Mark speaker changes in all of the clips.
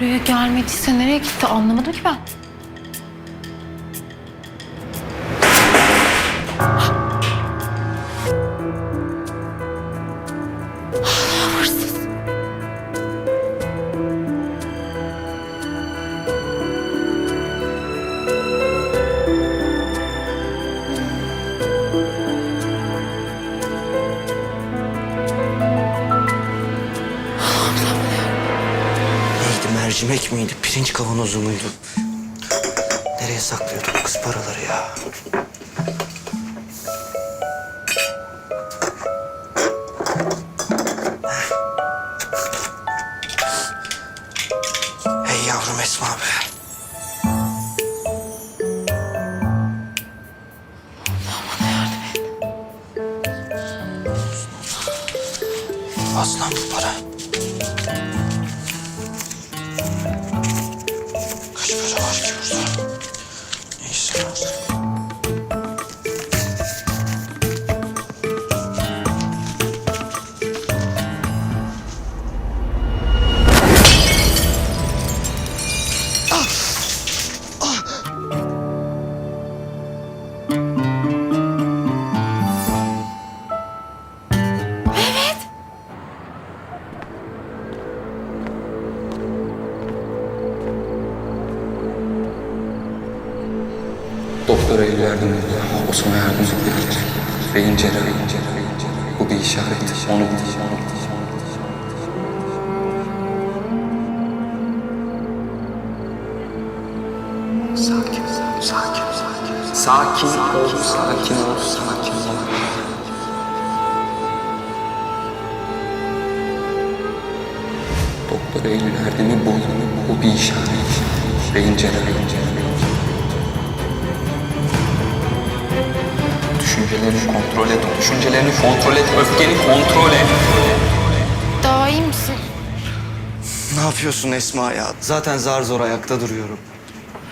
Speaker 1: Buraya gelmediyse nereye gitti anlamadım ki ben.
Speaker 2: Mercimek miydi, pirinç kavanozu muydu? Nereye saklıyordu kız paraları ya? Hey yavrum Esma be. Aslan bu para. Para
Speaker 3: Doktora el yardım et. Osman'a yardım edilir. Beyin cerrahı. Bu bir işaret. Onu bul. Sakin, sakin, sakin. Sakin ol, sakin ol, sakin ol. Doktora el verdiğini bul. Bu bir işaret. Beyin cerrahı. Düşüncelerini kontrol et. Düşüncelerini kontrol et. Öfkeni kontrol et.
Speaker 1: Daha iyi misin?
Speaker 2: Ne yapıyorsun Esma ya? Zaten zar zor ayakta duruyorum.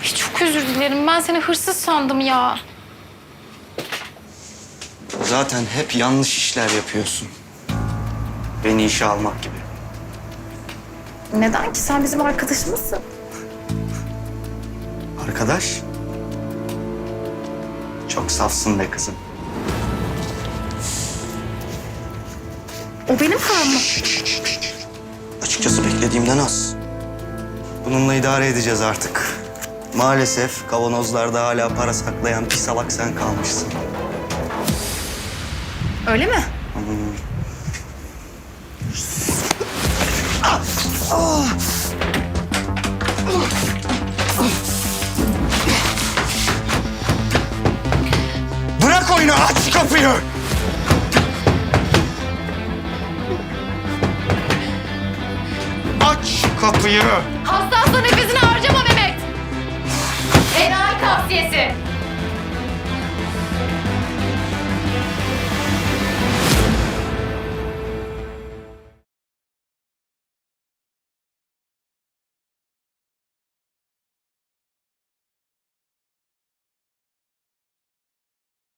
Speaker 1: Ay, çok özür dilerim. Ben seni hırsız sandım ya.
Speaker 2: Zaten hep yanlış işler yapıyorsun. Beni işe almak gibi.
Speaker 1: Neden ki? Sen bizim arkadaşımızsın.
Speaker 2: Arkadaş. Çok safsın be kızım.
Speaker 1: O benim param mı?
Speaker 2: Açıkçası beklediğimden az. Bununla idare edeceğiz artık. Maalesef kavanozlarda hala para saklayan pis salak sen kalmışsın.
Speaker 1: Öyle mi?
Speaker 2: Bırak oyunu aç kapıyı! Kapıyı!
Speaker 1: Hasta hasta nefesini harcama Mehmet. Enayi tavsiyesi.